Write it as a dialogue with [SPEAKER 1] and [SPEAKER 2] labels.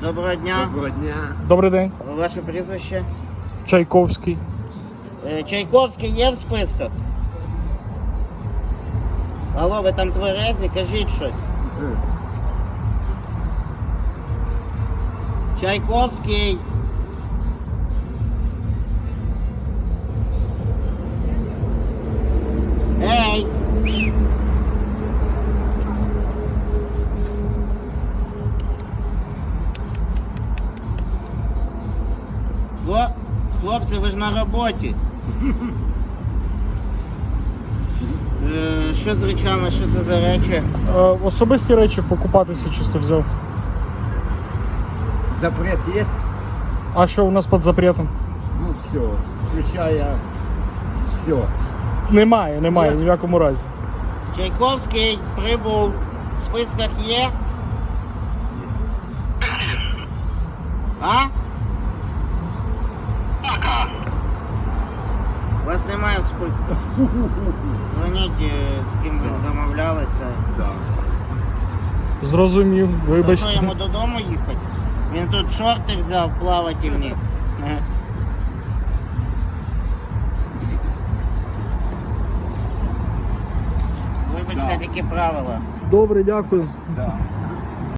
[SPEAKER 1] Доброго дня.
[SPEAKER 2] Доброго дня.
[SPEAKER 3] Добрий день.
[SPEAKER 1] Ваше прізвище?
[SPEAKER 3] Чайковський.
[SPEAKER 1] Е, Чайковський є в списках? Алло, ви там тверезі, кажіть щось. Чайковський. Хло- Хлопці, ви ж на роботі. Е, Що з речами, що це за речі?
[SPEAKER 3] Е, особисті речі покупатися чисто взяв.
[SPEAKER 2] Запрет есть?
[SPEAKER 3] А що у нас під запретом?
[SPEAKER 2] Ну все, включая все.
[SPEAKER 3] Немає, немає, ні в якому разі.
[SPEAKER 1] Чайковський прибув. В списках є? А? Немає в списку. Дзвоніть, е, з ким ви домовлялися.
[SPEAKER 2] Да.
[SPEAKER 3] Зрозумів,
[SPEAKER 1] То що
[SPEAKER 3] вибачте.
[SPEAKER 1] йому додому їхати? Він тут шорти взяв плавательні. Е. Вибачте, такі правила.
[SPEAKER 3] Добре, дякую.
[SPEAKER 2] Да.